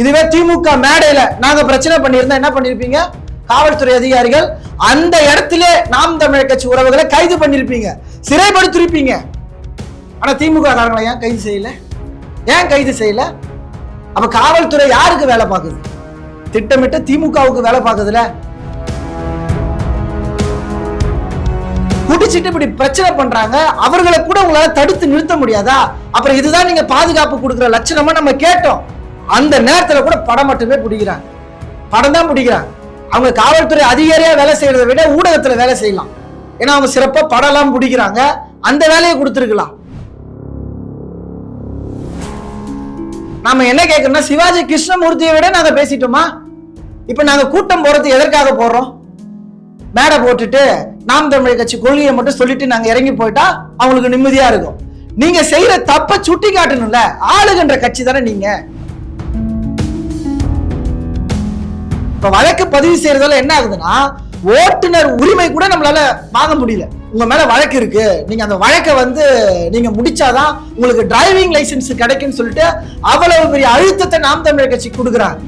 இதுவே திமுக மேடையில நாங்க பிரச்சனை பண்ணியிருந்தா என்ன பண்ணிருப்பீங்க? காவல்துறை அதிகாரிகள் அந்த இடத்திலே நாம் தமிழர் கட்சி உறவுகளை கைது பண்ணிருப்பீங்க. சிறைப்படுத்திருப்பீங்க. ஆனா திமுக காரங்களை ஏன் கைது செய்யல? ஏன் கைது செய்யல? அப்ப காவல்துறை யாருக்கு வேலை பார்க்குது? திட்டமிட்டு திமுகவுக்கு வேலை பார்க்குதுல? குடிச்சிட்டு இப்படி பிரச்சனை பண்றாங்க. அவர்களை கூட உங்களால தடுத்து நிறுத்த முடியாதா? அப்புறம் இதுதான் நீங்க பாதுகாப்பு கொடுக்குற லட்சணமா நம்ம கேட்டோம். அந்த நேரத்தில் கூட படம் மட்டுமே பிடிக்கிறாங்க. படம் தான் பிடிக்கிறாங்க. அவங்க காவல்துறை அதிகாரியாக வேலை செய்கிறத விட ஊடகத்தில் வேலை செய்யலாம். ஏன்னா அவங்க சிறப்பாக படம்லாம் பிடிக்கிறாங்க. அந்த வேலையை கொடுத்துருக்கலாம். நாம என்ன கேட்கறோம்னா சிவாஜி கிருஷ்ணமூர்த்தியை விட நாங்கள் பேசிட்டோமா? இப்போ நாங்கள் கூட்டம் போறது எதற்காக போடுறோம்? மேடை போட்டுட்டு நாம் தமிழ் கட்சி கொள்கையை மட்டும் சொல்லிட்டு நாங்கள் இறங்கி போயிட்டா அவங்களுக்கு நிம்மதியா இருக்கும். நீங்க செய்யற தப்பை சுட்டி காட்டணும்ல ஆளுகின்ற கட்சி தானே நீங்க. இப்ப வழக்கு பதிவு செய்யறதால என்ன ஆகுதுன்னா ஓட்டுநர் உரிமை கூட நம்மளால வாங்க முடியல. உங்க மேல வழக்கு இருக்கு. நீங்க அந்த வழக்கை வந்து நீங்க முடிச்சாதான் உங்களுக்கு டிரைவிங் லைசென்ஸ் கிடைக்கும்னு சொல்லிட்டு அவ்வளவு பெரிய அழுத்தத்தை நாம் தமிழர் கட்சி கொடுக்குறாங்க.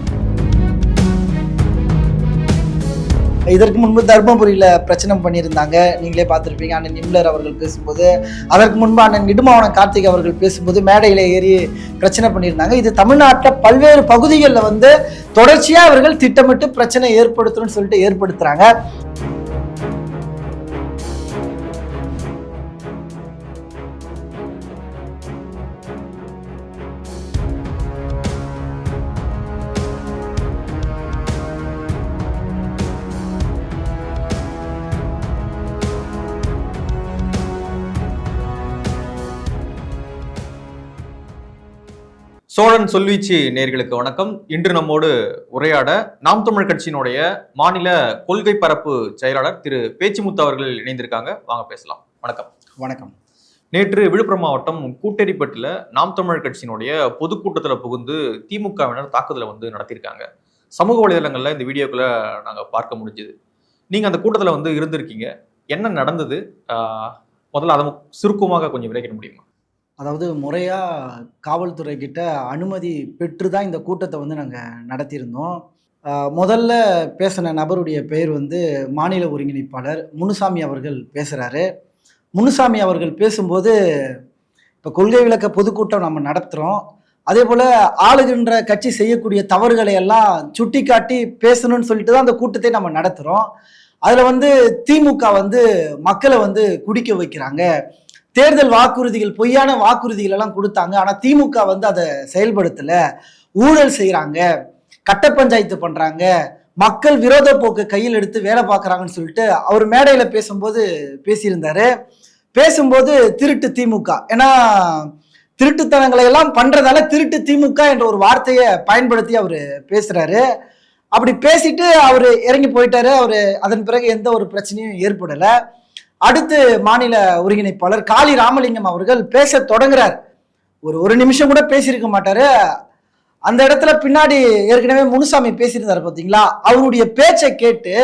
இதற்கு முன்பு தர்மபுரியில் பிரச்சனை பண்ணியிருந்தாங்க. நீங்களே பார்த்துருப்பீங்க. அண்ணன் நிம்லர் அவர்கள் பேசும்போது அதற்கு முன்பு அண்ணன் இடுமாவனம் கார்த்திக் அவர்கள் பேசும்போது மேடையில் ஏறி பிரச்சனை பண்ணியிருந்தாங்க. இது தமிழ்நாட்டில் பல்வேறு பகுதிகளில் வந்து தொடர்ச்சியாக அவர்கள் திட்டமிட்டு பிரச்சனை ஏற்படுத்தணும்னு சொல்லிட்டு ஏற்படுத்துகிறாங்க சோழன் சொல்வீச்சு நேர்களுக்கு வணக்கம். இன்று நம்மோடு உரையாட நாம் தமிழ் கட்சியினுடைய மாநில கொள்கை பரப்பு செயலாளர் திரு பேச்சுமுத்து அவர்கள் இணைந்திருக்காங்க. வாங்க பேசலாம். வணக்கம். வணக்கம். நேற்று விழுப்புரம் மாவட்டம் கூட்டேரிப்பட்டில் நாம் தமிழ் கட்சியினுடைய பொதுக்கூட்டத்தில் புகுந்து திமுகவினர் தாக்குதலை வந்து நடத்தியிருக்காங்க. சமூக வலைதளங்களில் இந்த வீடியோக்களை நாங்கள் பார்க்க முடிஞ்சுது. நீங்கள் அந்த கூட்டத்தில் வந்து இருந்திருக்கீங்க. என்ன நடந்தது? முதல்ல அதை சுருக்கமாக கொஞ்சம் விளக்கிட முடியுமா? அதாவது முறையாக காவல்துறை கிட்ட அனுமதி பெற்று தான் இந்த கூட்டத்தை வந்து நாங்கள் நடத்தியிருந்தோம். முதல்ல பேசின நபருடைய பெயர் வந்து மாநில ஒருங்கிணைப்பாளர் முனுசாமி அவர்கள் பேசுகிறாரு முனுசாமி அவர்கள் பேசும்போது இப்போ கொள்கை விளக்க பொதுக்கூட்டம் நம்ம நடத்துகிறோம் அதே போல் ஆளுகின்ற கட்சி செய்யக்கூடிய தவறுகளை எல்லாம் சுட்டி காட்டி பேசணும்னு சொல்லிட்டு தான் அந்த கூட்டத்தை நம்ம நடத்துகிறோம் அதில் வந்து திமுக வந்து மக்களை வந்து குடிக்க வைக்கிறாங்க. தேர்தல் வாக்குறுதிகள் பொய்யான வாக்குறுதிகள் எல்லாம் கொடுத்தாங்க. ஆனால் திமுக வந்து அதை செயல்படுத்தலை. ஊழல் செய்கிறாங்க கட்ட பஞ்சாயத்து பண்ணுறாங்க மக்கள் விரோத போக்கு கையில் எடுத்து வேலை பார்க்குறாங்கன்னு சொல்லிட்டு அவர் மேடையில் பேசும்போது பேசியிருந்தார். பேசும்போது திருட்டு திமுக. ஏன்னா திருட்டுத்தனங்களை எல்லாம் பண்ணுறதால திருட்டு திமுக என்ற ஒரு வார்த்தையை பயன்படுத்தி அவர் பேசுகிறாரு அப்படி பேசிட்டு அவர் இறங்கி போயிட்டாரு. அவர் அதன் பிறகு எந்த ஒரு பிரச்சனையும் ஏற்படலை. அடுத்து மாநில ஒருங்கிணைப்பாளர் காளி ராமலிங்கம் அவர்கள் பேச தொடங்குறார். ஒரு ஒரு நிமிஷம் கூட பேசியிருக்க மாட்டாரு. அந்த இடத்துல பின்னாடி ஏற்கனவே முனுசாமி பேசியிருந்தாரு பார்த்தீங்களா அவருடைய பேச்சை கேட்டு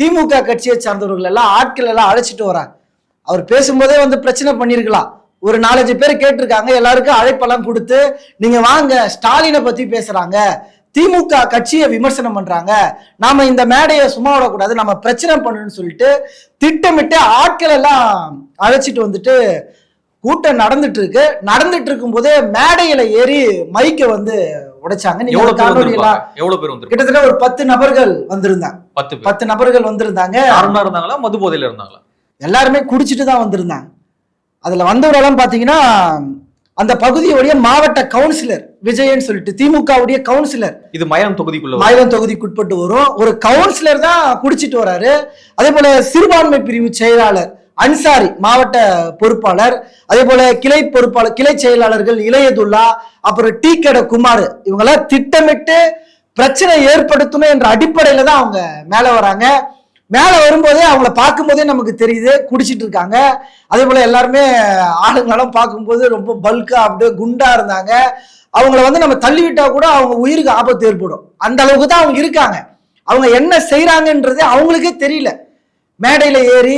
திமுக கட்சியை சார்ந்தவர்கள் எல்லாம் ஆட்கள் எல்லாம் அழைச்சிட்டு வராங்க. அவர் பேசும்போதே வந்து பிரச்சனை பண்ணியிருக்கலாம். ஒரு நாலஞ்சு பேர் கேட்டிருக்காங்க. எல்லாருக்கும் அழைப்பெல்லாம் கொடுத்து நீங்க வாங்க ஸ்டாலினை பத்தி பேசுறாங்க. திமுக கட்சியை விமர்சனம் பண்றாங்க. நாம இந்த மேடையை சும்மா விடக்கூடாது நம்ம பிரச்சனை பண்ணணும்னு சொல்லிட்டு திட்டமிட்டு ஆட்கள் எல்லாம் அழைச்சிட்டு வந்துட்டு கூட்டம் நடந்துட்டு இருக்கு. நடந்துட்டு இருக்கும் போதே மேடையில ஏறி மைக்க வந்து உடைச்சாங்க. நீங்க எவ்வளவு பேர் கிட்டத்தட்ட ஒரு பத்து நபர்கள் வந்திருந்தாங்க. பத்து பத்து நபர்கள் வந்திருந்தாங்க. இருந்தாங்களா? மது போதையில இருந்தாங்களா? எல்லாருமே குடிச்சிட்டு தான் வந்திருந்தாங்க. அதுல வந்தவரெல்லாம் பாத்தீங்கன்னா அந்த பகுதியுடைய மாவட்ட கவுன்சிலர் விஜயன்னு சொல்லிட்டு திமுகவுடைய கவுன்சிலர். இது மயம் தொகுதிக்குள்ள வரும். மாநிலம் தொகுதிக்குட்பட்டு வரும். ஒரு கவுன்சிலர் தான் குடிச்சிட்டு வராரு. அதே போல சிறுபான்மை பிரிவு செயலாளர் அன்சாரி மாவட்ட பொறுப்பாளர். அதே போல கிளை பொறுப்பாளர் கிளை செயலாளர்கள் இளையதுல்லா அப்புறம் டி கடை குமார் இவங்கெல்லாம் திட்டமிட்டு பிரச்சனை ஏற்படுத்தணும் என்ற அடிப்படையில தான் அவங்க மேல வராங்க. மேல வரும்போதே அவங்கள பார்க்கும்போதே நமக்கு தெரியுது குடிச்சிட்டு இருக்காங்க. அதே போல எல்லாருமே ஆளுங்களெல்லாம் பார்க்கும்போது ரொம்ப பல்கா அப்படியே குண்டா இருந்தாங்க. அவங்கள வந்து நம்ம தள்ளிவிட்டா கூட அவங்க உயிருக்கு ஆபத்து ஏற்படும். அந்த அளவுக்கு தான் அவங்க இருக்காங்க. அவங்க என்ன செய்றாங்கன்றதே அவங்களுக்கே தெரியல. மேடையில ஏறி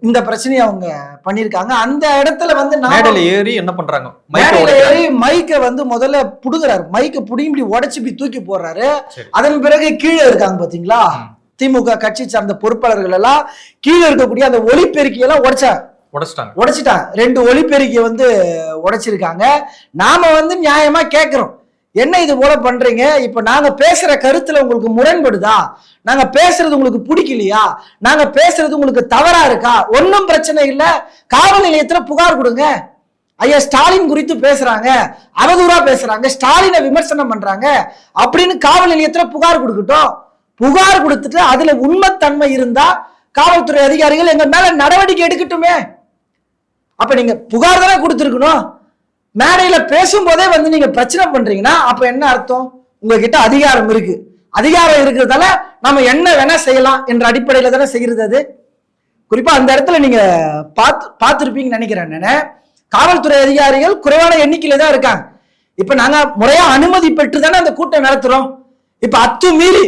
இந்த பிரச்சனையை அவங்க பண்ணியிருக்காங்க. அந்த இடத்துல வந்து மேடையில ஏறி என்ன பண்றாங்க? மேடையில. ஏறி மைக்கை வந்து முதல்ல புடுங்குறாரு. மைக்கை புடுங்கி இப்படி உடைச்சு இப்படி தூக்கி போடுறாரு. அதன் பிறகு கீழே இருக்காங்க பாத்தீங்களா? ம். திமுக கட்சி சார்ந்த பொறுப்பாளர்கள் எல்லாம் கீழே இருக்கக்கூடிய அந்த ஒலிபெருக்கி எல்லாம் உடைச்சாங்க உடைச்சிட்டாங்க. உடைச்சிட்டாங்க. ரெண்டு ஒலிபெருக்கியை வந்து உடைச்சிருக்காங்க. நாம வந்து நியாயமா கேட்கிறோம். என்ன இது போல பண்றீங்க? இப்ப நாங்க பேசுற கருத்துல உங்களுக்கு முரண்படுதா? நாங்க பேசுறது உங்களுக்கு பிடிக்கலையா? நாங்க பேசுறது உங்களுக்கு தவறா இருக்கா? ஒன்றும் பிரச்சனை இல்ல. காவல் நிலையத்துல புகார் கொடுங்க. ஐயா ஸ்டாலின் குறித்து பேசுறாங்க. அவதூறா பேசுறாங்க. ஸ்டாலினை விமர்சனம் பண்றாங்க. அப்படின்னு காவல் நிலையத்துல புகார் கொடுக்கட்டும். புகார் கொடுத்துட்டு அதுல உண்மைத்தன்மை இருந்தா காவல்துறை அதிகாரிகள் எங்க மேல நடவடிக்கை எடுக்கட்டுமே. அப்ப நீங்க புகார் தானே கொடுத்துருக்கணும். மேடையில பேசும்போதே வந்து நீங்க பிரச்சனை பண்றீங்கன்னா அப்ப என்ன அர்த்தம்? உங்ககிட்ட அதிகாரம் இருக்கு. அதிகாரம் இருக்கிறதால நம்ம என்ன வேணா செய்யலாம் என்ற அடிப்படையில தானே செய்யறது அது. குறிப்பா அந்த இடத்துல நீங்க பார்த்து பார்த்துருப்பீங்கன்னு நினைக்கிறேன் நானு. காவல்துறை அதிகாரிகள் குறைவான எண்ணிக்கையில தான் இருக்காங்க. இப்ப நாங்க முறையா அனுமதி பெற்று தானே அந்த கூட்டம் நடத்துறோம். இப்ப அத்துமீறி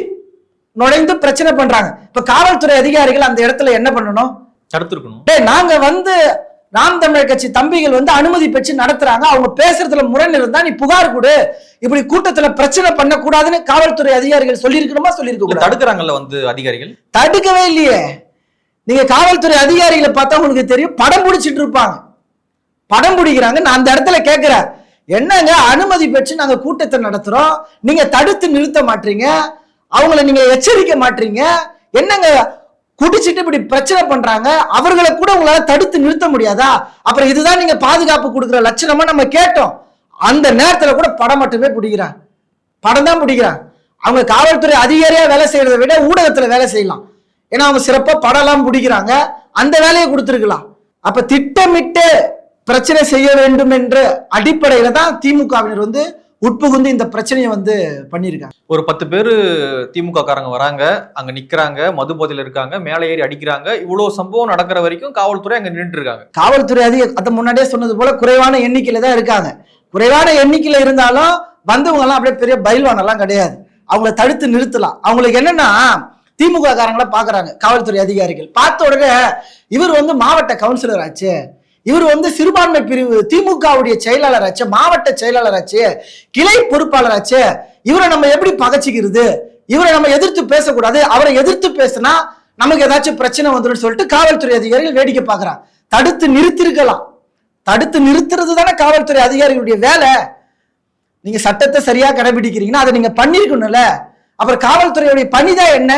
நுழைந்து பிரச்சனை பண்றாங்க. இப்ப காவல்துறை அதிகாரிகள் அந்த இடத்துல என்ன பண்ணணும்? தடுத்திருக்கணும். டேய் நாங்க வந்து நாம் தமிழர் கட்சி தம்பிகள் வந்து அனுமதி பெற்று நடத்துறாங்க. அவங்க பேசுறதுல முரண் இருந்தா நீ புகார் கொடு. இப்படி கூட்டத்துல பிரச்சனை பண்ணக்கூடாதுன்னு காவல்துறை அதிகாரிகள் சொல்லியிருக்கணுமா? சொல்லியிருக்க தடுக்கிறாங்கல்ல வந்து அதிகாரிகள்? தடுக்கவே இல்லையே. நீங்க காவல்துறை அதிகாரிகளை பார்த்தா உங்களுக்கு தெரியும். படம் பிடிச்சிட்டு இருப்பாங்க. படம் பிடிக்கிறாங்க. நான் அந்த இடத்துல கேட்கிறேன் என்னங்க? அனுமதி பெற்று நாங்க கூட்டத்தை நடத்துறோம். நீங்க தடுத்து நிறுத்த மாட்டீங்க. அவங்கள நீங்க எச்சரிக்க மாட்டீங்க என்னங்க குடிச்சிட்டு இப்படி பிரச்சனை பண்றாங்க? அவர்களை கூட உங்களால தடுத்து நிறுத்த முடியாதா? அப்புறம் இதுதான் நீங்க பாதுகாப்பு கொடுக்குற லட்சணமா நம்ம கேட்டோம். அந்த நேரத்துல கூட படம் மட்டுமே பிடிக்கிறாங்க. படம் தான் பிடிக்கிறாங்க. அவங்க காவல்துறை அதிகாரியா வேலை செய்யறதை விட ஊடகத்துல வேலை செய்யலாம். ஏன்னா அவங்க சிறப்பா படம்லாம் பிடிக்கிறாங்க. அந்த வேலையை கொடுத்துருக்கலாம். அப்ப திட்டமிட்டு பிரச்சனை செய்ய வேண்டும் என்ற அடிப்படையில தான் திமுகவினர் வந்து உட்புகுந்து இந்த பிரச்சனையை வந்து பண்ணியிருக்காங்க. ஒரு பத்து பேர் திமுக காரங்க வராங்க அங்க நிக்கிறாங்க மது போதையில இருக்காங்க மேலே ஏறி அடிக்கிறாங்க இவ்வளவு சம்பவம் நடக்கிற வரைக்கும் காவல்துறை அங்க நின்றுட்டு இருக்காங்க காவல்துறை அதிக அதை முன்னாடியே சொன்னது போல குறைவான எண்ணிக்கையில தான் இருக்காங்க. குறைவான எண்ணிக்கையில இருந்தாலும் வந்தவங்க எல்லாம் அப்படியே பெரிய பயில்வான் எல்லாம் கிடையாது. அவங்கள தடுத்து நிறுத்தலாம். அவங்களுக்கு என்னன்னா திமுக காரங்கள பாக்குறாங்க காவல்துறை அதிகாரிகள். பார்த்த உடனே இவர் வந்து மாவட்ட கவுன்சிலர் ஆச்சு. இவர் வந்து சிறுபான்மை பிரிவு திமுகவுடைய செயலாளர் ஆச்சு மாவட்ட செயலாளர் ஆச்சு கிளை பொறுப்பாளர் ஆச்சு இவரை நம்ம எப்படி பகச்சிக்கிறது? இவரை நம்ம எதிர்த்து பேசக்கூடாது. அவரை எதிர்த்து பேசினா நமக்கு ஏதாச்சும் பிரச்சனை வந்துடும் சொல்லிட்டு காவல்துறை அதிகாரிகள் வேடிக்கை பார்க்குறான். தடுத்து நிறுத்திருக்கலாம். தடுத்து நிறுத்துறது தானே காவல்துறை அதிகாரிகளுடைய வேலை. நீங்க சட்டத்தை சரியா கடைபிடிக்கிறீங்கன்னா அதை நீங்க பண்ணிருக்கணும்ல. அப்புறம் காவல்துறையுடைய பணிதான் என்ன?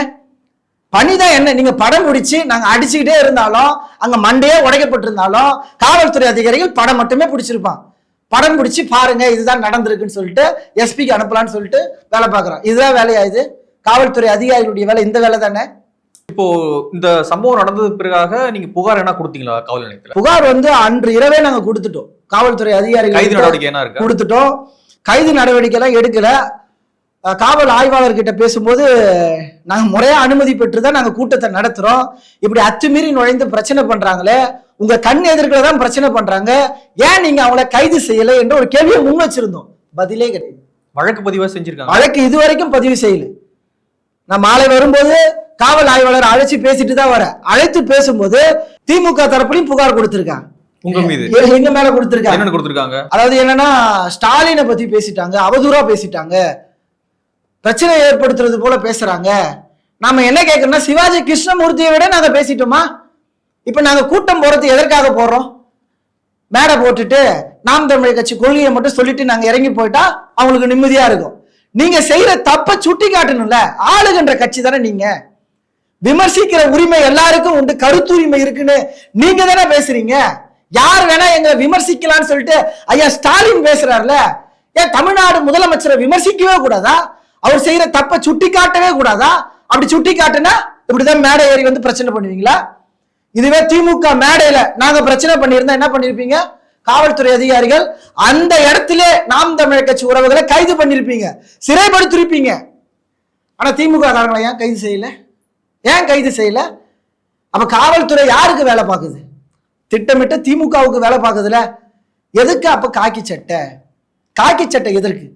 பணிதான் என்ன? நீங்க படம் பிடிச்சு நாங்க அடிச்சுக்கிட்டே இருந்தாலும் அங்க மண்டையே உடைக்கப்பட்டிருந்தாலும் காவல்துறை அதிகாரிகள் படம் மட்டுமே பிடிச்சிருப்பான். படம் பிடிச்சு பாருங்க இதுதான் நடந்திருக்குன்னு சொல்லிட்டு எஸ்பிக்கு அனுப்பலாம்னு சொல்லிட்டு வேலை பார்க்கறோம் இதுதான் வேலையா இது? காவல்துறை அதிகாரிகளுடைய வேலை இந்த வேலை தானே? இப்போ இந்த சம்பவம் நடந்தது பிறகாக நீங்க புகார் என்ன கொடுத்தீங்களா காவல் நிலையத்துல? புகார் வந்து அன்று இரவே நாங்க கொடுத்துட்டோம். காவல்துறை கைது அதிகாரிகள் நடவடிக்கை என்ன கொடுத்துட்டோம். கைது நடவடிக்கை எல்லாம் எடுக்கல. காவல் ஆய்வாளர்கிட்ட பேசும்போது நாங்க முறையா அனுமதி பெற்று தான் நாங்க கூட்டத்தை நடத்துறோம். இப்படி அத்துமீறி நுழைந்து பிரச்சனை பண்றாங்களே உங்க கண் எதிர்க்கல தான் பிரச்சனை பண்றாங்க. ஏன் நீங்க அவங்கள கைது செய்யல என்ற ஒரு கேள்வியை முன் வச்சிருந்தோம். பதிலே கிடையாது. வழக்கு பதிவா செஞ்சிருக்காங்க. வழக்கு இதுவரைக்கும் பதிவு செய்யல. நான் மாலை வரும்போது காவல் ஆய்வாளர் அழைச்சு பேசிட்டு தான் வரேன். அழைத்து பேசும்போது திமுக தரப்புலையும் புகார் கொடுத்திருக்காங்க. உங்க மீது? எங்க மேல கொடுத்திருக்காங்க? அதாவது என்னன்னா ஸ்டாலினை பத்தி பேசிட்டாங்க அவதூறா பேசிட்டாங்க. பிரச்சனை ஏற்படுத்துறது போல பேசுறாங்க. நாம என்ன கேட்கறோம்னா சிவாஜி கிருஷ்ணமூர்த்தியை விட நாங்க பேசிட்டோமா? இப்ப நாங்க கூட்டம் போறது எதற்காக போறோம்? மேடை போட்டுட்டு நாம் தமிழ் கட்சி கொள்கையை மட்டும் சொல்லிட்டு நாங்க இறங்கி போயிட்டா அவங்களுக்கு நிம்மதியா இருக்கும். நீங்க செய்யற தப்ப சுட்டி காட்டணும்ல ஆளுகின்ற கட்சி தானே நீங்க. விமர்சிக்கிற உரிமை எல்லாருக்கும் உண்டு கருத்துரிமை இருக்குன்னு நீங்க தானே பேசுறீங்க. யார் வேணா எங்களை விமர்சிக்கலாம்னு சொல்லிட்டு ஐயா ஸ்டாலின் பேசுறாருல. ஏன் தமிழ்நாடு முதலமைச்சரை விமர்சிக்கவே கூடாதா? அவர் செய்யற தப்ப சுட்டி காட்டவே கூடாதா? அப்படி சுட்டி காட்டுனா இப்படிதான் மேடை ஏறி வந்து பிரச்சனை பண்ணுவீங்களா? இதுவே திமுக மேடையில நாங்க பிரச்சனை பண்ணியிருந்தா என்ன பண்ணிருப்பீங்க? காவல்துறை அதிகாரிகள் அந்த இடத்துல நாம் தமிழர் கட்சி உறவுகளை கைது பண்ணிருப்பீங்க. சிறைப்படுத்திருப்பீங்க. ஆனா திமுக காரங்களை ஏன் கைது செய்யல? ஏன் கைது செய்யல? அப்ப காவல்துறை யாருக்கு வேலை பார்க்குது? திட்டமிட்டு திமுகவுக்கு வேலை பார்க்குதுல. எதுக்கு அப்ப காக்கி சட்டை? காக்கி சட்டை எதற்கு?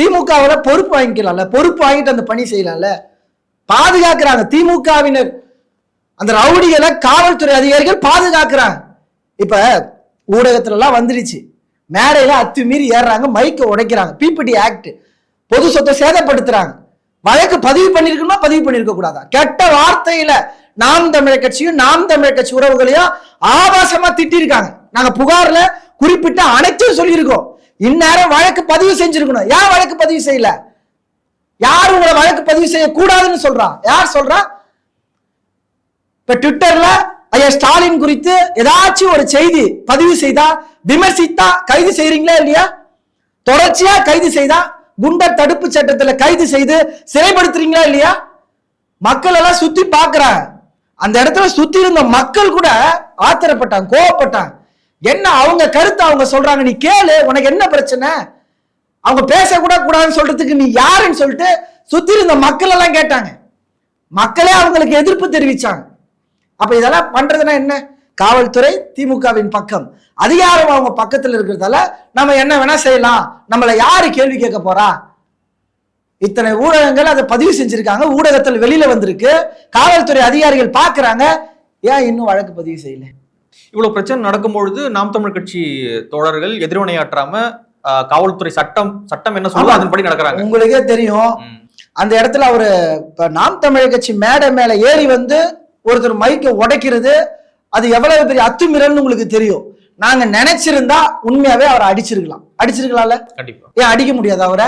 திமுகவில் பொறுப்பு வாங்கிக்கலாம்ல பொறுப்பு வாங்கிட்டு அந்த பணி செய்யலாம்ல? பாதுகாக்கிறாங்க திமுகவினர். அந்த ரவுடிகளை காவல்துறை அதிகாரிகள் பாதுகாக்கிறாங்க. இப்ப ஊடகத்துலலாம் வந்துடுச்சு. வந்துருச்சு மேடையில அத்துமீறி ஏறுறாங்க மைக்கை உடைக்கிறாங்க. பிபிடி ஆக்ட் பொது சொத்தை சேதப்படுத்துறாங்க. வழக்கு பதிவு பண்ணிருக்கணுமா பதிவு பண்ணிருக்க கூடாதா? கெட்ட வார்த்தையில நாம் தமிழர் கட்சியும் நாம் தமிழர் கட்சி உறவுகளையும் ஆபாசமா திட்டிருக்காங்க. நாங்க புகார்ல குறிப்பிட்ட அனைத்தும் சொல்லியிருக்கோம். இந்நேரம் வழக்கு பதிவு செஞ்சிருக்கணும். ஏன் வழக்கு பதிவு செய்யல? யார் உங்களை வழக்கு பதிவு செய்யக்கூடாதுன்னு சொல்றான் யார் சொல்றா? இப்ப ட்விட்டர்ல ஐயா ஸ்டாலின் குறித்து ஏதாச்சும் ஒரு செய்தி பதிவு செய்தா விமர்சித்தா கைது செய்றீங்களா இல்லையா? தொடர்ச்சியா கைது செய்தா குண்டர் தடுப்பு சட்டத்துல கைது செய்து சிறைப்படுத்துறீங்களா இல்லையா? மக்கள் எல்லாம் சுத்தி பாக்குறாங்க அந்த இடத்துல சுத்தி இருந்த மக்கள் கூட ஆத்திரப்பட்டான் கோவப்பட்டான் என்ன அவங்க கருத்தை அவங்க சொல்றாங்க நீ கேளு உனக்கு என்ன பிரச்சனை? அவங்க பேசக்கூட கூடாதுன்னு சொல்றதுக்கு நீ யாருன்னு சொல்லிட்டு சுத்தி இருந்த மக்கள் எல்லாம் கேட்டாங்க. மக்களே அவங்களுக்கு எதிர்ப்பு தெரிவிச்சாங்க. அப்ப இதெல்லாம் பண்றதுன்னா என்ன? காவல்துறை திமுகவின் பக்கம். அதிகாரம் அவங்க பக்கத்துல இருக்கிறதால நம்ம என்ன வேணா செய்யலாம். நம்மளை யாரு கேள்வி கேட்க போறா? இத்தனை ஊடகங்கள் அதை பதிவு செஞ்சிருக்காங்க. ஊடகத்தில் வெளியில வந்திருக்கு. காவல்துறை அதிகாரிகள் பாக்குறாங்க. ஏன் இன்னும் வழக்கு பதிவு செய்யல? இவ்வளவு பிரச்சனை நடக்கும்பொழுது நாம் தமிழ் கட்சி தோழர்கள் எதிர்வினையாற்றாம காவல்துறை சட்டம் சட்டம் என்ன சொல்லுதோ. அதன்படி நடக்கிறாங்க. உங்களுக்கே தெரியும். அந்த இடத்துல அவரு இப்ப நாம் தமிழர் கட்சி மேடை மேல ஏறி வந்து ஒருத்தர் மைக்கை உடைக்கிறது அது எவ்வளவு பெரிய அத்துமீறல்னு உங்களுக்கு தெரியும். நாங்க நினைச்சிருந்தா உண்மையாவே அவரை அடிச்சிருக்கலாம். அடிச்சிருக்கலாம்ல? கண்டிப்பா. ஏன் அடிக்க முடியாது அவரை?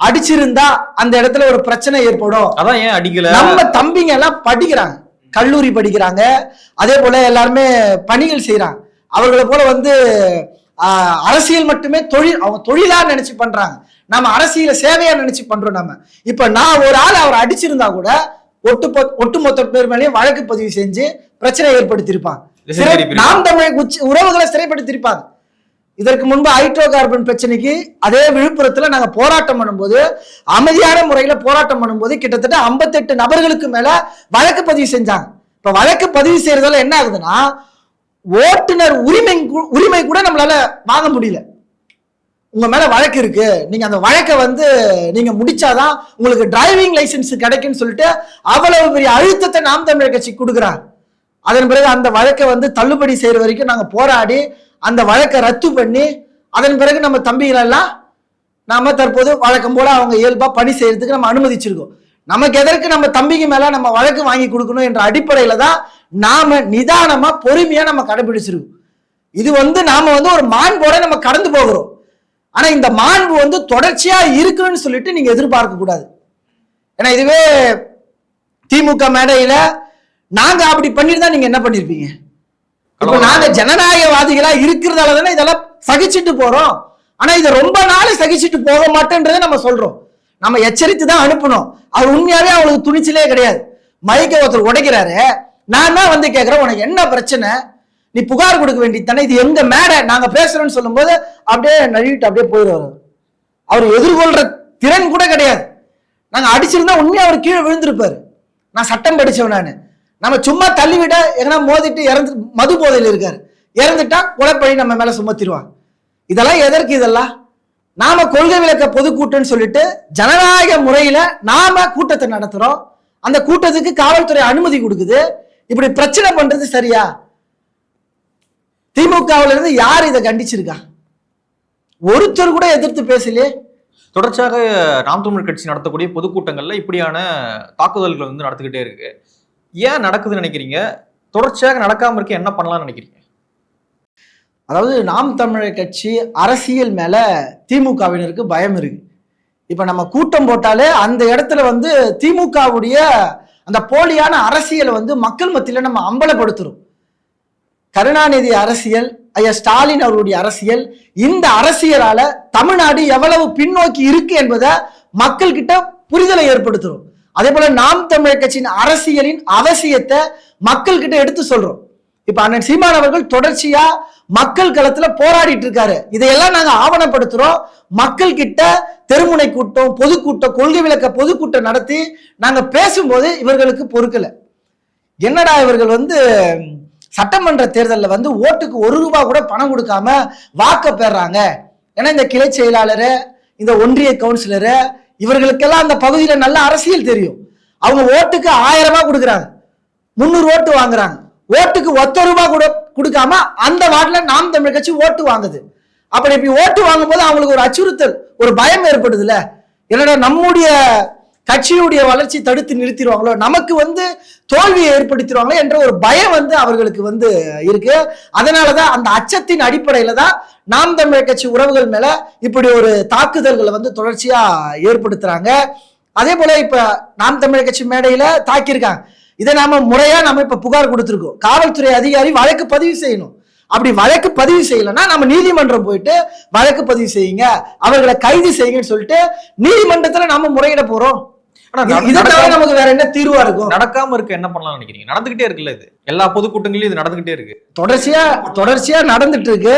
அடிச்சிருந்தா அந்த இடத்துல ஒரு பிரச்சனை ஏற்படும். அதான் ஏன் அடிக்கல? நம்ம தம்பிங்க எல்லாம் படிக்கிறாங்க. கல்லூரி படிக்கிறாங்க. அதே போல எல்லாருமே பணிகள் செய்றாங்க. அவர்களை போல வந்து அரசியல் மட்டுமே தொழில் அவங்க தொழிலா நினைச்சு பண்றாங்க. நம்ம அரசியல சேவையா நினைச்சு பண்றோம் நம்ம. இப்ப நான் ஒரு ஆள் அவர் அடிச்சிருந்தா கூட ஒட்டு ஒட்டுமொத்த பேர் மேலேயும் வழக்கு பதிவு செஞ்சு பிரச்சனை ஏற்படுத்தியிருப்பாங்க. நாம் தமிழ் உறவுகளை சிறைப்படுத்தியிருப்பாங்க. இதற்கு முன்பு ஹைட்ரோ கார்பன் பிரச்சனைக்கு அதே விழுப்புரத்தில் நாங்கள் போராட்டம் பண்ணும்போது அமைதியான முறையில் போராட்டம் பண்ணும்போது கிட்டத்தட்ட 58 நபர்களுக்கு மேலே வழக்கு பதிவு செஞ்சாங்க. இப்போ வழக்கு பதிவு செய்கிறதால என்ன ஆகுதுன்னா ஓட்டுநர் உரிமை உரிமை கூட நம்மளால வாங்க முடியல. உங்கள் மேலே வழக்கு இருக்குது நீங்கள் அந்த வழக்கை வந்து நீங்கள் முடிச்சாதான் உங்களுக்கு டிரைவிங் லைசென்ஸ் கிடைக்கும்னு சொல்லிட்டு அவ்வளவு பெரிய அழுத்தத்தை நாம் தமிழர் கட்சி கொடுக்குறாங்க. அதன் பிறகு அந்த வழக்கை வந்து தள்ளுபடி செய்கிற வரைக்கும் நாங்கள் போராடி அந்த வழக்கை ரத்து பண்ணி அதன் பிறகு நம்ம தம்பிகளெல்லாம் நாம் தற்போது வழக்கம் போல அவங்க இயல்பாக பணி செய்கிறதுக்கு நம்ம அனுமதிச்சிருக்கோம். நமக்கு எதற்கு நம்ம தம்பிக்கு மேலே நம்ம வழக்கு வாங்கி கொடுக்கணும் என்ற அடிப்படையில் தான் நாம் நிதானமாக பொறுமையாக நம்ம கடைபிடிச்சிருக்கோம். இது வந்து நாம் வந்து ஒரு மாண்போட நம்ம கடந்து போகிறோம். ஆனால் இந்த மாண்பு வந்து தொடர்ச்சியாக இருக்குன்னு சொல்லிட்டு நீங்கள் எதிர்பார்க்கக்கூடாது ஏன்னா இதுவே திமுக மேடையில் நாங்கள் அப்படி பண்ணியிருந்தா நீங்கள் என்ன பண்ணியிருப்பீங்க இப்ப நாங்க ஜனநாயகவாதிகளா இருக்கிறதால தானே இதெல்லாம் சகிச்சுட்டு போறோம். ஆனா இதை ரொம்ப நாள் சகிச்சுட்டு போக மாட்டேன்றதை நம்ம சொல்றோம். நம்ம எச்சரித்து தான் அனுப்பணும். அவர் உண்மையாவே அவங்களுக்கு துணிச்சலே கிடையாது. மைக்க ஒருத்தர் உடைக்கிறாரு. நான் தான் வந்து கேட்கிறேன் உனக்கு என்ன பிரச்சனை? நீ புகார் கொடுக்க வேண்டியது தானே. இது எங்க மேடை? நாங்க பேசுறோம்னு சொல்லும்போது அப்படியே நழுவிட்டு அப்படியே போயிடுவாரு. அவர் எதிர்கொள்ற திறன் கூட கிடையாது. நாங்க அடிச்சிருந்தா உண்மையா அவர் கீழே விழுந்திருப்பாரு. நான் சட்டம் படிச்சவன் நானு. நம்ம சும்மா தள்ளிவிட எங்கன்னா மோதிட்டு இறந்து மது போதையில் இருக்காரு. இறந்துட்டா கொலைப்பழி நம்ம மேல சுமத்திடுவான் இதெல்லாம் எதற்கு இதெல்லாம்? நாம கொள்கை விளக்க பொதுக்கூட்டம்னு சொல்லிட்டு ஜனநாயக முறையில நாம கூட்டத்தை நடத்துறோம். அந்த கூட்டத்துக்கு காவல்துறை அனுமதி கொடுக்குது. இப்படி பிரச்சனை பண்றது சரியா? திமுகவுல இருந்து யார் இதை கண்டிச்சிருக்கா? ஒருத்தர் கூட எதிர்த்து பேசலையே. தொடர்ச்சியாக நாம் தமிழ் கட்சி நடத்தக்கூடிய பொதுக்கூட்டங்கள்ல இப்படியான தாக்குதல்கள் வந்து நடத்துக்கிட்டே இருக்கு. ஏன் நடக்குதுன்னு நினைக்கிறீங்க? தொடர்ச்சியாக நடக்காமல் இருக்க என்ன பண்ணலாம்னு நினைக்கிறீங்க? அதாவது நாம் தமிழர் கட்சி அரசியல் மேல திமுகவினருக்கு பயம் இருக்கு. இப்போ நம்ம கூட்டம் போட்டாலே அந்த இடத்துல வந்து திமுகவுடைய அந்த போலியான அரசியலை வந்து மக்கள் மத்தியில் நம்ம அம்பலப்படுத்துறோம். கருணாநிதி அரசியல் ஐயா ஸ்டாலின் அவருடைய அரசியல் இந்த அரசியலால தமிழ்நாடு எவ்வளவு பின்னோக்கி இருக்கு என்பதை மக்கள்கிட்ட புரிதலை ஏற்படுத்துறோம். அதே போல நாம் தமிழர் கட்சியின் அரசியலின் அவசியத்தை மக்கள் கிட்ட எடுத்து சொல்றோம். இப்ப அண்ணன் சீமான் அவர்கள் தொடர்ச்சியா மக்கள் களத்துல போராடிட்டு இருக்காரு. இதையெல்லாம் நாங்க ஆவணப்படுத்துறோம். மக்கள் கிட்ட தெருமுனை கூட்டம் பொதுக்கூட்டம் கொள்கை விளக்க பொதுக்கூட்டம் நடத்தி நாங்க பேசும்போது இவர்களுக்கு பொறுக்கல. என்னடா இவர்கள் வந்து சட்டமன்ற தேர்தலில் வந்து ஓட்டுக்கு ஒரு ரூபா கூட பணம் கொடுக்காம வாக்க பெறாங்க. ஏன்னா இந்த கிளை செயலாளர் இந்த ஒன்றிய இவர்களுக்கெல்லாம் அந்த பகுதியில் நல்ல அரசியல் தெரியும். அவங்க ஓட்டுக்கு ஆயிரமாக கொடுக்குறாங்க. முந்நூறு ஓட்டு வாங்குறாங்க. ஓட்டுக்கு ஒத்த ரூபா கூட கொடுக்காம அந்த வார்டில் நாம் தமிழ் கட்சி ஓட்டு வாங்குது. அப்படி இப்படி ஓட்டு வாங்கும்போது அவங்களுக்கு ஒரு அச்சுறுத்தல் ஒரு பயம் ஏற்படுதுல்ல. என்னடா நம்முடைய கட்சியுடைய வளர்ச்சி தடுத்து நிறுத்திடுவாங்களோ நமக்கு வந்து தோல்வியை ஏற்படுத்திடுவாங்களோ என்ற ஒரு பயம் வந்து அவர்களுக்கு வந்து இருக்கு. அதனாலதான் அந்த அச்சத்தின் அடிப்படையில தான் நாம் தமிழர் கட்சி உறவுகள் மேல இப்படி ஒரு தாக்குதல்களை வந்து தொடர்ச்சியா ஏற்படுத்துறாங்க. அதே போல இப்ப நாம் தமிழர் கட்சி மேடையில தாக்கியிருக்காங்க. இதை நாம முறையா நம்ம இப்ப புகார் கொடுத்துருக்கோம். காவல்துறை அதிகாரி வழக்கு பதிவு செய்யணும். அப்படி வழக்கு பதிவு செய்யலைன்னா நம்ம நீதிமன்றம் போயிட்டு வழக்கு பதிவு செய்யுங்க. அவர்களை கைது செய்யுங்கன்னு சொல்லிட்டு நீதிமன்றத்தில் நம்ம முறையிட போகிறோம் நமக்கு வேற என்ன தீர்வா இருக்கும்? நடக்காம இருக்க என்ன பண்ணலாம்னு நினைக்கிறீங்க? நடந்துகிட்டே இருக்குல்ல இது. எல்லா பொதுக்கூட்டங்களிலும் இது நடந்துகிட்டே இருக்கு. தொடர்ச்சியா தொடர்ச்சியா நடந்துட்டு இருக்கு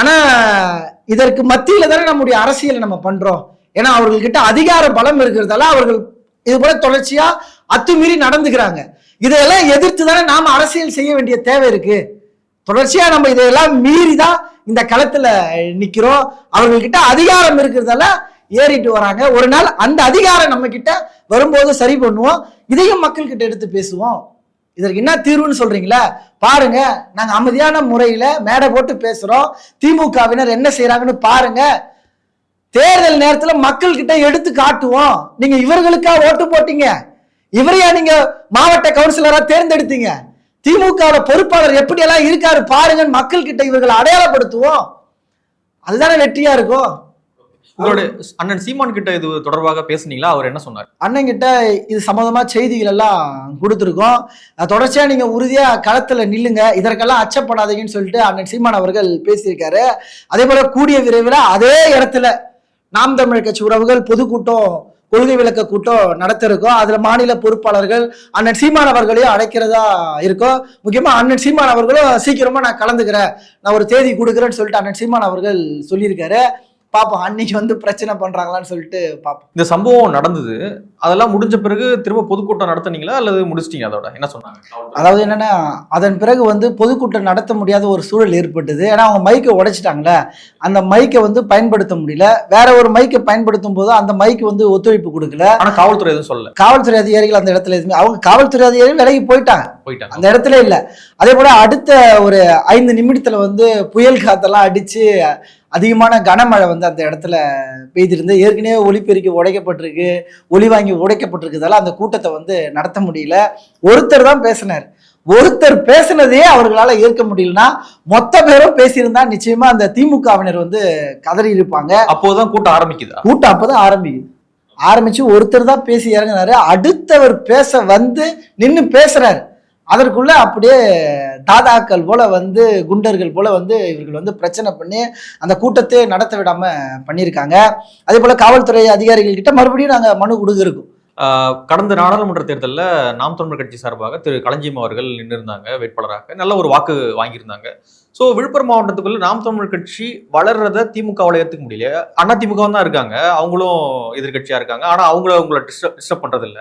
ஆனா இதற்கு மத்தியில தானே நம்முடைய அரசியலை நம்ம பண்றோம். ஏன்னா அவர்கள்கிட்ட அதிகார பலம் இருக்கிறதால அவர்கள் இது போல தொடர்ச்சியா அத்துமீறி நடந்துக்கிறாங்க. இதையெல்லாம் எதிர்த்து தானே நாம அரசியல் செய்ய வேண்டிய தேவை இருக்கு. தொடர்ச்சியா நம்ம இதையெல்லாம் மீறி தான் இந்த களத்துல நிக்கிறோம். அவர்கள்கிட்ட அதிகாரம் இருக்கிறதால ஏறிட்டு வராங்க. ஒரு நாள் அந்த அதிகாரம் நம்ம கிட்ட வரும்போது சரி பண்ணுவோம். இதையும் மக்கள் கிட்ட எடுத்து பேசுவோம். இதற்கு என்ன தீர்வுன்னு சொல்றீங்களா? பாருங்க நாங்க அமைதியான முறையில மேடை போட்டு பேசுறோம். திமுகவினர் என்ன செய்யறாங்கன்னு பாருங்க. தேர்தல் நேரத்துல மக்கள் கிட்ட எடுத்து காட்டுவோம். நீங்க இவர்களுக்கா ஓட்டு போட்டீங்க? இவரையா நீங்க மாவட்ட கவுன்சிலரா தேர்ந்தெடுத்தீங்க? திமுகவோட பொறுப்பாளர் எப்படி எல்லாம் இருக்காரு பாருங்கன்னு மக்கள் கிட்ட இவர்களை அடையாளப்படுத்துவோம். அதுதானே வெற்றியா இருக்கும்? உங்களுடைய அண்ணன் சீமான் கிட்ட இது தொடர்பாக பேசுனீங்களா? அவர் என்ன சொன்னார்? அண்ணன் கிட்ட இது சம்மந்தமா செய்திகள் எல்லாம் கொடுத்துருக்கோம். தொடர்ச்சியா நீங்க உறுதியா களத்துல நில்லுங்க. இதற்கெல்லாம் அச்சப்படாதீங்கன்னு சொல்லிட்டு அண்ணன் சீமான் அவர்கள் பேசியிருக்காரு. அதே போல கூடிய விரைவில் அதே இடத்துல நாம் தமிழ் கட்சி உறவுகள் பொதுக்கூட்டம் கொள்கை விளக்க கூட்டம் நடத்த இருக்கோம் அதுல மாநில பொறுப்பாளர்கள் அண்ணன் சீமான் அவர்களையும் அழைக்கிறதா இருக்கும். முக்கியமா அண்ணன் சீமான் அவர்களும் சீக்கிரமா நான் கலந்துக்கிறேன். நான் ஒரு தேதி கொடுக்குறேன்னு சொல்லிட்டு அண்ணன் சீமான் அவர்கள் சொல்லியிருக்காரு. பார்ப்போம் அன்னைக்கு வந்து பிரச்சனை பண்றாங்களான்னு சொல்லிட்டு பார்ப்போம் இந்த சம்பவம் நடந்தது. அதெல்லாம் முடிஞ்ச பிறகு திரும்ப பொதுக்கூட்டம் நடத்துனீங்களா? அல்லது முடிச்சிட்டீங்க அதோட? என்ன சொன்னாங்க? அதாவது என்னன்னா அதன் பிறகு வந்து பொதுக்கூட்டம் நடத்த முடியாத ஒரு சூழல் ஏற்பட்டது. ஏன்னா அவங்க மைக்கை உடைச்சிட்டாங்களே அந்த மைக்கை வந்து பயன்படுத்த முடியல. வேற ஒரு மைக்கை பயன்படுத்தும் போது அந்த மைக்கு வந்து ஒத்துழைப்பு கொடுக்கல. ஆனா காவல்துறை எதுவும் சொல்லல. காவல்துறை அதிகாரிகள் அந்த இடத்துல எதுவுமே அவங்க காவல்துறை அதிகாரிகள் விலகி போயிட்டாங்க. போயிட்டாங்க. அந்த இடத்துல இல்ல. அதே போல அடுத்த ஒரு ஐந்து நிமிடத்துல வந்து புயல் காத்தெல்லாம் அடிச்சு அதிகமான கனமழை வந்து அந்த இடத்துல பெய்திருந்து ஏற்கனவே ஒலிபெருக்கி உடைக்கப்பட்டிருக்கு ஒலி வாங்கி உடைக்கப்பட்டிருக்கிறதால அந்த கூட்டத்தை வந்து நடத்த முடியல. ஒருத்தர் தான் பேசினார். ஒருத்தர் பேசினதையே அவர்களால ஏற்க முடியலன்னா மொத்த பேரும் பேசியிருந்தா நிச்சயமா அந்த திமுகவினர் வந்து கதறி இருப்பாங்க. அப்போதான் கூட்டம் ஆரம்பிக்குதா? கூட்டம் அப்பதான் ஆரம்பிக்குது. ஆரம்பிச்சு ஒருத்தர் தான் பேசி இறங்குனாரு. அடுத்தவர் பேச வந்து நின்னு பேசுறாரு. அதற்குள்ள அப்படியே தாதாக்கள் போல வந்து குண்டர்கள் போல வந்து இவர்கள் வந்து பிரச்சனை பண்ணி அந்த கூட்டத்தை நடத்த விடாம பண்ணியிருக்காங்க. அதே போல காவல்துறை அதிகாரிகள் கிட்ட மறுபடியும் நாங்க மனு கொடுக்குறோம் கடந்த நாடாளுமன்ற தேர்தலில் நாம் தமிழர் கட்சி சார்பாக திரு களஞ்சியம் அவர்கள் நின்றிருந்தாங்க வேட்பாளராக. நல்ல ஒரு வாக்கு வாங்கியிருந்தாங்க. ஸோ விழுப்புரம் மாவட்டத்துக்குள்ள நாம் தமிழர் கட்சி வளர்றத திமுகவால ஏற்றுக்க முடியல அண்ணா திமுக தான் இருக்காங்க அவங்களும் எதிர்கட்சியாக இருக்காங்க. ஆனால் அவங்கள அவங்கள டிஸ்டர்ப் டிஸ்டர்ப் பண்ணுறதில்ல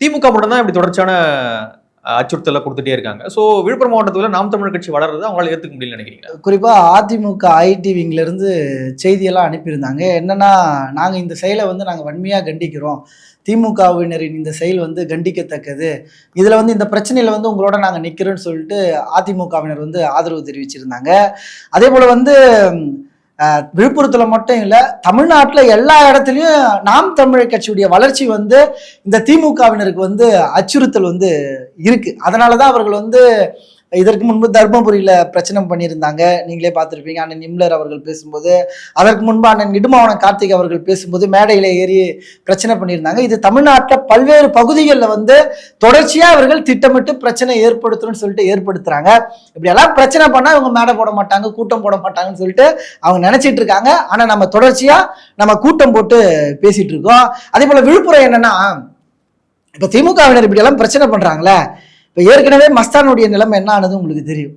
திமுக மட்டும்தான் இப்படி தொடர்ச்சியான அச்சுறுத்தலை கொடுத்துட்டே இருக்காங்க. ஸோ விழுப்புரம் மாவட்டத்தில் நாம் தமிழர் கட்சி வளர்றது அவங்களால ஏற்றுக்க முடியல நினைக்கிறீங்க குறிப்பாக அதிமுக ஐடிவிங்கிலேருந்து செய்தியெல்லாம் அனுப்பியிருந்தாங்க. என்னென்னா நாங்கள் இந்த செயலை வந்து நாங்கள் வன்மையாக கண்டிக்கிறோம். திமுகவினரின் இந்த செயல் வந்து கண்டிக்கத்தக்கது. இதில் வந்து இந்த பிரச்சனையில் வந்து உங்களோட நாங்கள் நிற்கிறோன்னு சொல்லிட்டு அதிமுகவினர் வந்து ஆதரவு தெரிவிச்சிருந்தாங்க. அதே போல் வந்து விழுப்புரத்துல மட்டும் இல்ல தமிழ்நாட்டுல எல்லா இடத்துலயும் நாம் தமிழர் கட்சியுடைய வளர்ச்சி வந்து இந்த திமுகவினருக்கு வந்து அச்சுறுத்தல் வந்து இருக்கு. அதனாலதான் அவர்கள் வந்து இதற்கு முன்பு தர்மபுரியில பிரச்சனை பண்ணியிருந்தாங்க. நீங்களே பார்த்துருப்பீங்க. அண்ணன் நிம்லர் அவர்கள் பேசும்போது அதற்கு முன்பு அண்ணன் இடுமாவனம் கார்த்திக் அவர்கள் பேசும்போது மேடையில ஏறி பிரச்சனை பண்ணியிருந்தாங்க. இது தமிழ்நாட்டில் பல்வேறு பகுதிகளில் வந்து தொடர்ச்சியா அவர்கள் திட்டமிட்டு பிரச்சனை ஏற்படுத்தணும்னு சொல்லிட்டு ஏற்படுத்துறாங்க. இப்படியெல்லாம் பிரச்சனை பண்ணா இவங்க மேடை போட மாட்டாங்க கூட்டம் போட மாட்டாங்கன்னு சொல்லிட்டு அவங்க நினைச்சிட்டு இருக்காங்க. ஆனா நம்ம தொடர்ச்சியா நம்ம கூட்டம் போட்டு பேசிட்டு இருக்கோம். அதே போல விழுப்புரம் என்னன்னா இப்ப திமுகவினர் இப்படியெல்லாம் பிரச்சனை பண்றாங்களே இப்ப ஏற்கனவே மஸ்தானுடைய நிலைமை என்ன ஆனது உங்களுக்கு தெரியும்.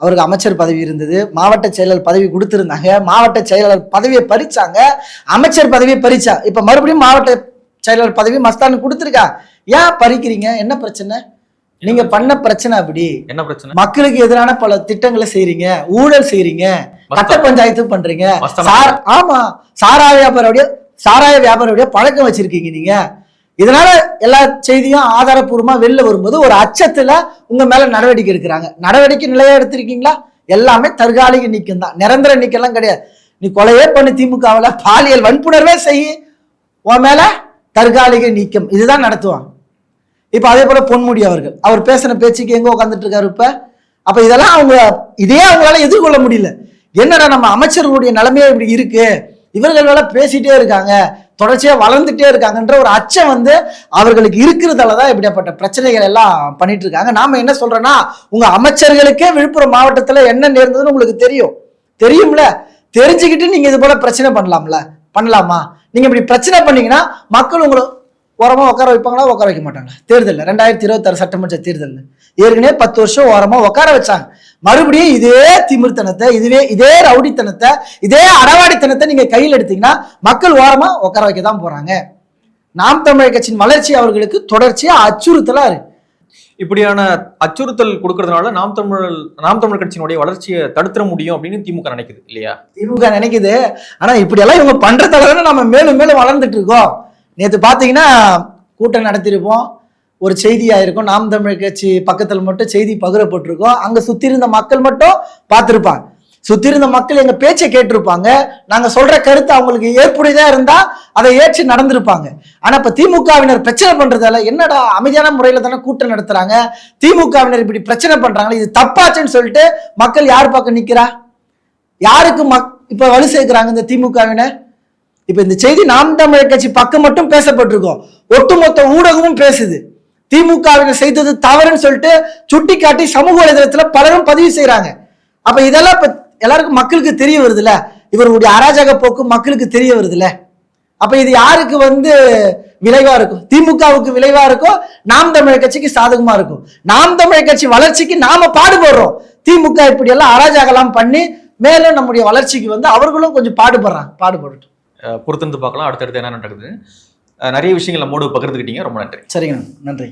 அவருக்கு அமைச்சர் பதவி இருந்தது மாவட்ட செயலர் பதவி கொடுத்திருந்தாங்க மாவட்ட செயலாளர் பதவியை பறிச்சாங்க அமைச்சர் பதவியை பறிச்சா இப்ப மறுபடியும் மாவட்ட செயலர் பதவி மஸ்தானுக்கு கொடுத்துருக்கா? ஏன் பறிக்கிறீங்க? என்ன பிரச்சனை? நீங்க பண்ண பிரச்சனை அப்படி. என்ன பிரச்சனை? மக்களுக்கு எதிரான பல திட்டங்களை செய்றீங்க ஊழல் செய்றீங்க கட்ட பஞ்சாயத்து பண்றீங்க. ஆமா சாராய வியாபாரோடைய சாராய வியாபாரோடைய பழக்கம் வச்சிருக்கீங்க நீங்க. இதனால எல்லா செய்தியும் ஆதாரப்பூர்வமா வெளில வரும்போது ஒரு அச்சத்துல உங்க மேல நடவடிக்கை எடுக்கிறாங்க. நடவடிக்கை நிலையா எடுத்திருக்கீங்களா? எல்லாமே தற்காலிக நீக்கம் தான். நிரந்தர நீக்கம்லாம் கிடையாது. நீ கொலையே பண்ணி திமுகவில் பாலியல் வன்புணர்வே செய். உன் மேல தற்காலிக நீக்கம். இதுதான் நடத்துவான் இப்போ அதே போல பொன்முடி அவர்கள். அவர் பேசின பேச்சுக்கு எங்கே உட்காந்துட்டு இருக்காரு இப்போ? அப்போ இதெல்லாம் அவங்க இதே அவங்களால எதிர்கொள்ள முடியல. என்னடா நம்ம அமைச்சர்களுடைய நிலைமையே இப்படி இருக்கு? இவர்கள் வேலை பேசிட்டே இருக்காங்க. தொடர்ச்சியாக வளர்ந்துட்டே இருக்காங்கன்ற ஒரு அச்சம் வந்து அவர்களுக்கு இருக்கிறதால தான் இப்படியாப்பட்ட பிரச்சனைகள் எல்லாம் பண்ணிட்டு இருக்காங்க. நாம என்ன சொல்றோம்னா உங்க அமைச்சர்களுக்கே விழுப்புரம் மாவட்டத்தில் என்ன நேர்ந்ததுன்னு உங்களுக்கு தெரியும். தெரியும்ல? தெரிஞ்சுக்கிட்டு நீங்க இது போல பிரச்சனை பண்ணலாம்ல. பண்ணலாமா? நீங்க இப்படி பிரச்சனை பண்ணீங்கன்னா மக்கள் உங்களை ஓரமா உட்கார வைப்பாங்களா உட்கார வைக்க மாட்டாங்களா? தேர்தலில் ரெண்டாயிரத்தி இருபத்தாறு சட்டமன்ற தேர்தலில். ஏற்கனவே பத்து வருஷம் ஓரமா உட்கார வச்சாங்க. மறுபடியும் இதே திமிர்த்தனத்தை இதுவே இதே ரவுடித்தனத்தை இதே அறவாடித்தனத்தை நீங்க கையில் எடுத்தீங்கன்னா மக்கள் ஓரமா உட்கார வைக்க தான் போறாங்க. நாம் தமிழர் கட்சியின் வளர்ச்சி அவர்களுக்கு தொடர்ச்சியா அச்சுறுத்தலா இருக்கு. இப்படியான அச்சுறுத்தல் கொடுக்கறதுனால நாம் தமிழ் நாம் தமிழர் கட்சியினுடைய வளர்ச்சியை தடுத்துட முடியும் அப்படின்னு திமுக நினைக்குது இல்லையா? திமுக நினைக்குது. ஆனா இப்படி எல்லாம் இவங்க பண்றதால தானே நம்ம மேலும் மேலும் வளர்ந்துட்டு இருக்கோம். நேற்று பார்த்தீங்கன்னா கூட்டம் நடத்தியிருப்போம். ஒரு செய்தியாக இருக்கும். நாம் தமிழ் கட்சி பக்கத்தில் மட்டும் செய்தி பகிரப்பட்டிருக்கோம். அங்கே சுற்றி இருந்த மக்கள் மட்டும் பார்த்துருப்பாங்க. சுற்றி இருந்த மக்கள் எங்கள் பேச்சை கேட்டிருப்பாங்க. நாங்கள் சொல்கிற கருத்து அவங்களுக்கு ஏற்புடையதாக இருந்தால் அதை ஏற்று நடந்திருப்பாங்க. ஆனால் இப்போ திமுகவினர் பிரச்சனை பண்ணுறதால என்னடா அமைதியான முறையில் தானே கூட்டம் நடத்துகிறாங்க திமுகவினர் இப்படி பிரச்சனை பண்ணுறாங்களே இது தப்பாச்சுன்னு சொல்லிட்டு மக்கள் யார் பக்கம் நிற்கிறா யாருக்கு மக் இப்போ வலு சேர்க்குறாங்க இந்த திமுகவினர்? இப்ப இந்த செய்தி நாம் தமிழர் கட்சி பக்கம் மட்டும் பேசப்பட்டிருக்கோம். ஒட்டுமொத்த ஊடகமும் பேசுது. திமுகவினர் செய்தது தவறுன்னு சொல்லிட்டு சுட்டி காட்டி சமூக வலைதளத்துல பலரும் பதிவு செய்கிறாங்க அப்ப இதெல்லாம் இப்ப எல்லாருக்கும் மக்களுக்கு தெரிய வருதுல்ல? இவருடைய அராஜக போக்கு மக்களுக்கு தெரிய வருதுல்ல? அப்ப இது யாருக்கு வந்து விளைவா இருக்கும்? திமுகவுக்கு விளைவா இருக்கும் நாம் தமிழர் கட்சிக்கு சாதகமா இருக்கும். நாம் தமிழர் கட்சி வளர்ச்சிக்கு நாம பாடுபடுறோம். திமுக இப்படி எல்லாம் அராஜகலாம் பண்ணி மேலும் நம்முடைய வளர்ச்சிக்கு வந்து அவர்களும் கொஞ்சம் பாடுபடுறாங்க பாடுபடட்டும். பொறுத்திருந்து பார்க்கலாம். அடுத்தடுத்து என்ன நடக்குது நிறைய விஷயங்கள் நம்மோடு பகிர்ந்துக்கிட்டீங்க. ரொம்ப நன்றி. சரிங்க நன்றி.